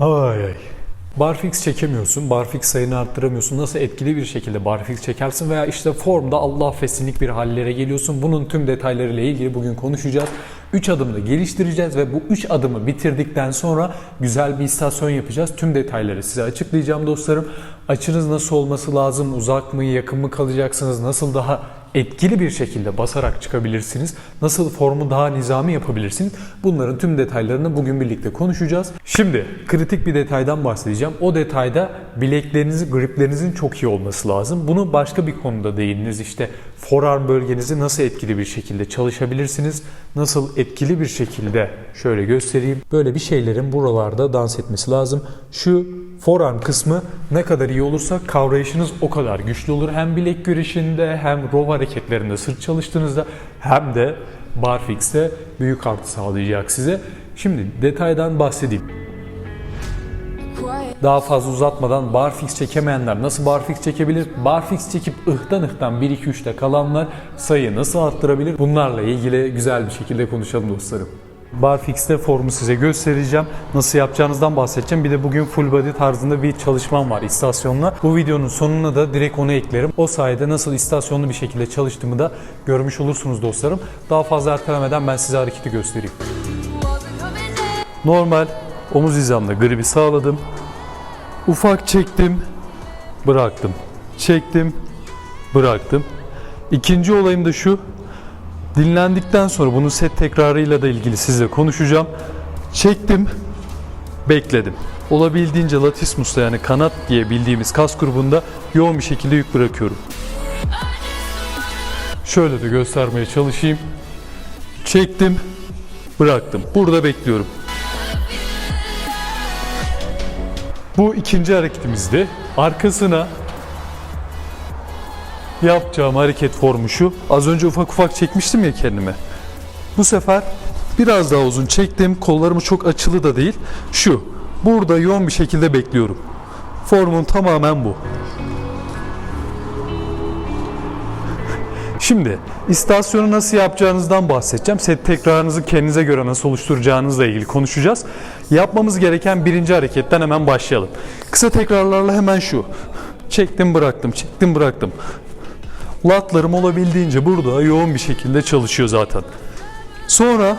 Ay ay. Barfix çekemiyorsun, barfix sayını arttıramıyorsun. Nasıl etkili bir şekilde barfix çekersin veya işte formda Allah affetsinlik bir hallere geliyorsun. Bunun tüm detaylarıyla ilgili bugün konuşacağız. 3 adımda geliştireceğiz ve bu 3 adımı bitirdikten sonra güzel bir istasyon yapacağız. Tüm detayları size açıklayacağım dostlarım. Açınız nasıl olması lazım, uzak mı, yakın mı kalacaksınız, nasıl daha etkili bir şekilde basarak çıkabilirsiniz? Nasıl formu daha nizami yapabilirsiniz? Bunların tüm detaylarını bugün birlikte konuşacağız. Şimdi kritik bir detaydan bahsedeceğim. O detayda bileklerinizin, griplerinizin çok iyi olması lazım. Bunu başka bir konuda değindiniz. İşte forearm bölgenizi nasıl etkili bir şekilde çalışabilirsiniz? Nasıl etkili bir şekilde şöyle göstereyim. Böyle bir şeylerin buralarda dans etmesi lazım. Şu forearm kısmı ne kadar iyi olursa kavrayışınız o kadar güçlü olur. Hem bilek güreşinde hem row hareketlerinde sırt çalıştığınızda hem de barfix'te büyük artı sağlayacak size. Şimdi detaydan bahsedeyim. Daha fazla uzatmadan barfix çekemeyenler nasıl barfix çekebilir? Barfix çekip ıhtan ıhtan 1-2-3'te kalanlar sayı nasıl arttırabilir? Bunlarla ilgili güzel bir şekilde konuşalım dostlarım. Barfix'te formu size göstereceğim. Nasıl yapacağınızdan bahsedeceğim. Bir de bugün full body tarzında bir çalışmam var istasyonla. Bu videonun sonuna da direkt onu eklerim. O sayede nasıl istasyonlu bir şekilde çalıştığımı da görmüş olursunuz dostlarım. Daha fazla ertelemeden ben size hareketi göstereyim. Normal omuz hizamda gribi sağladım. Ufak çektim, bıraktım. Çektim, bıraktım. İkinci olayım da şu. Dinlendikten sonra bunun set tekrarıyla da ilgili sizle konuşacağım. Çektim, bekledim. Olabildiğince latissimus'ta yani kanat diye bildiğimiz kas grubunda yoğun bir şekilde yük bırakıyorum. Şöyle de göstermeye çalışayım. Çektim, bıraktım. Burada bekliyorum. Bu ikinci hareketimizdi. Arkasına yapacağım hareket formu şu. Az önce ufak ufak çekmiştim ya kendime. Bu sefer biraz daha uzun çektim. Kollarımı çok açılı da değil. Şu. Burada yoğun bir şekilde bekliyorum. Formun tamamen bu. Şimdi istasyonu nasıl yapacağınızdan bahsedeceğim. Set tekrarınızı kendinize göre nasıl oluşturacağınızla ilgili konuşacağız. Yapmamız gereken birinci hareketten hemen başlayalım. Kısa tekrarlarla hemen şu. Çektim bıraktım, çektim bıraktım. Latlarım olabildiğince burada yoğun bir şekilde çalışıyor zaten. Sonra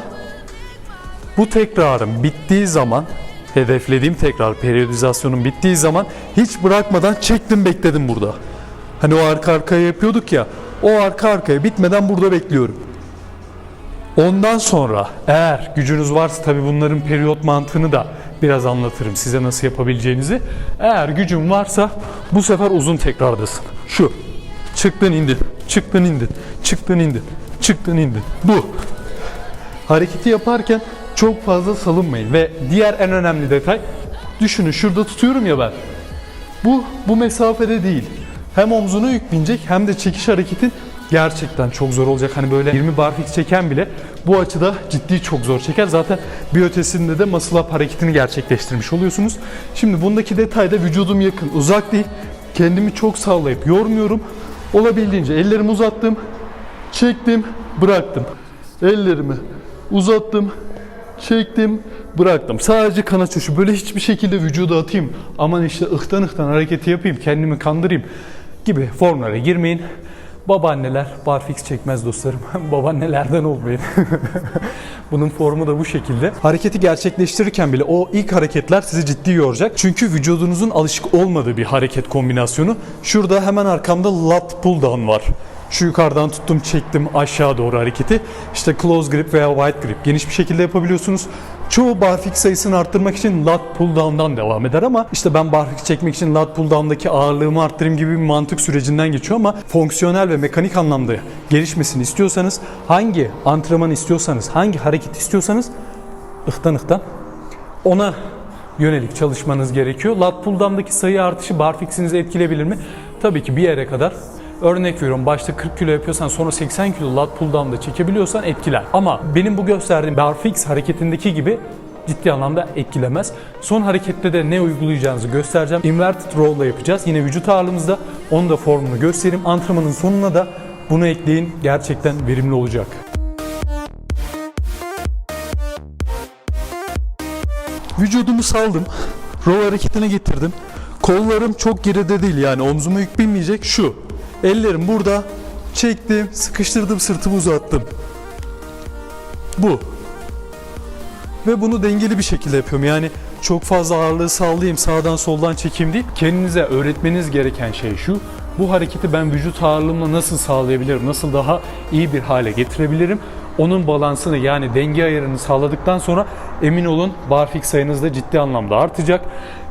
bu tekrarın bittiği zaman hedeflediğim tekrar periyodizasyonun bittiği zaman hiç bırakmadan çektim bekledim burada. Hani o arka arkaya yapıyorduk ya o arka arkaya bitmeden burada bekliyorum. Ondan sonra eğer gücünüz varsa tabi bunların periyot mantığını da biraz anlatırım size nasıl yapabileceğinizi. Eğer gücün varsa bu sefer uzun tekrardasın. Şu. Çıktın indin. Çıktın indin. Çıktın indin. Çıktın indin. Bu. Hareketi yaparken çok fazla salınmayın ve diğer en önemli detay düşünün şurada tutuyorum ya ben. Bu bu mesafede değil. Hem omzuna yük binecek hem de çekiş hareketin gerçekten çok zor olacak. Hani böyle 20 barfix çeken bile bu açıda ciddi çok zor çeker. Zaten bir ötesinde de muscle up hareketini gerçekleştirmiş oluyorsunuz. Şimdi bundaki detayda vücudum yakın, uzak değil. Kendimi çok sallayıp yormuyorum. Olabildiğince ellerimi uzattım, çektim, bıraktım. Ellerimi uzattım, çektim, bıraktım. Sadece kanat çoşu. Böyle hiçbir şekilde vücuda atayım. Aman işte ıhtan ıhtan hareketi yapayım, kendimi kandırayım gibi formlara girmeyin. Babaanneler barfix çekmez dostlarım. Babaannelerden olmayın. Bunun formu da bu şekilde. Hareketi gerçekleştirirken bile o ilk hareketler sizi ciddi yoracak. Çünkü vücudunuzun alışık olmadığı bir hareket kombinasyonu. Şurada hemen arkamda lat pull down var. Şu yukarıdan tuttum çektim aşağı doğru hareketi. İşte close grip veya wide grip geniş bir şekilde yapabiliyorsunuz. Çoğu barfix sayısını arttırmak için lat pull down'dan devam eder ama işte ben barfix çekmek için lat pull down'daki ağırlığımı arttırayım gibi bir mantık sürecinden geçiyor ama fonksiyonel ve mekanik anlamda gelişmesini istiyorsanız hangi antrenman istiyorsanız hangi hareket istiyorsanız ıhtan ıhtan ona yönelik çalışmanız gerekiyor. Lat pull down'daki sayı artışı barfix'inizi etkileyebilir mi? Tabii ki bir yere kadar. Örnek veriyorum başta 40 kilo yapıyorsan sonra 80 kilo lat pull down'da çekebiliyorsan etkiler. Ama benim bu gösterdiğim barfix hareketindeki gibi ciddi anlamda etkilemez. Son harekette de ne uygulayacağınızı göstereceğim. Inverted row ile yapacağız. Yine vücut ağırlığımızda onun da formunu göstereyim. Antrenmanın sonuna da bunu ekleyin. Gerçekten verimli olacak. Vücudumu saldım. Row hareketine getirdim. Kollarım çok geride değil yani omzuma yük binmeyecek şu. Ellerim burada. Çektim, sıkıştırdım, sırtımı uzattım. Bu. Ve bunu dengeli bir şekilde yapıyorum. Yani çok fazla ağırlığı sallayayım, sağdan soldan çekeyim değil. Kendinize öğretmeniz gereken şey şu. Bu hareketi ben vücut ağırlığımla nasıl sağlayabilirim, nasıl daha iyi bir hale getirebilirim? Onun balansını yani denge ayarını sağladıktan sonra emin olun barfix sayınız da ciddi anlamda artacak.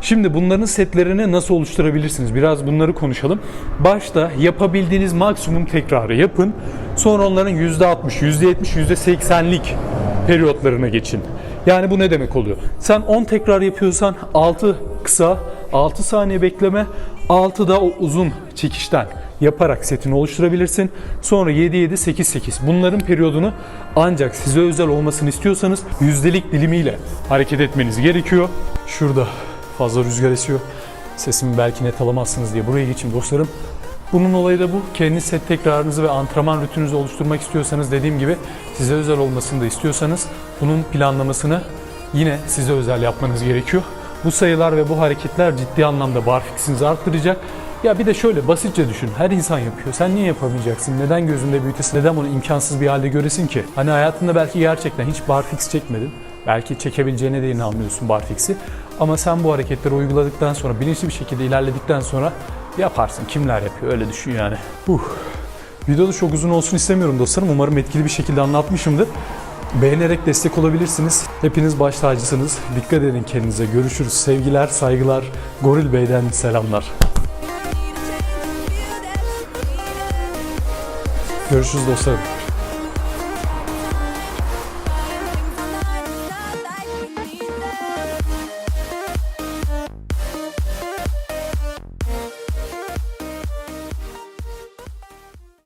Şimdi bunların setlerini nasıl oluşturabilirsiniz? Biraz bunları konuşalım. Başta yapabildiğiniz maksimum tekrarı yapın. Sonra onların %60, %70, %80'lik periyotlarına geçin. Yani bu ne demek oluyor? Sen 10 tekrar yapıyorsan 6 kısa, 6 saniye bekleme, 6 da o uzun çekişten yaparak setini oluşturabilirsin. Sonra 7 7 8 8. Bunların periyodunu ancak size özel olmasını istiyorsanız yüzdelik dilimiyle hareket etmeniz gerekiyor. Şurada fazla rüzgar esiyor. Sesimi belki net alamazsınız diye buraya geçeyim dostlarım. Bunun olayı da bu. Kendi set tekrarınızı ve antrenman rutininizi oluşturmak istiyorsanız dediğim gibi size özel olmasını da istiyorsanız bunun planlamasını yine size özel yapmanız gerekiyor. Bu sayılar ve bu hareketler ciddi anlamda barfixinizi arttıracak. Ya bir de şöyle basitçe düşün. Her insan yapıyor. Sen niye yapamayacaksın? Neden gözünde büyütesin? Neden bunu imkansız bir halde göresin ki? Hani hayatında belki gerçekten hiç barfix çekmedin. Belki çekebileceğine de inanmıyorsun barfix'i. Ama sen bu hareketleri uyguladıktan sonra, bilinçli bir şekilde ilerledikten sonra yaparsın. Kimler yapıyor? Öyle düşün yani. Uh. Video da çok uzun olsun istemiyorum dostlarım. Umarım etkili bir şekilde anlatmışımdır. Beğenerek destek olabilirsiniz. Hepiniz baş tacısınız. Dikkat edin kendinize. Görüşürüz. Sevgiler, saygılar. Goril Bey'den selamlar. Görüşürüz dostlarım.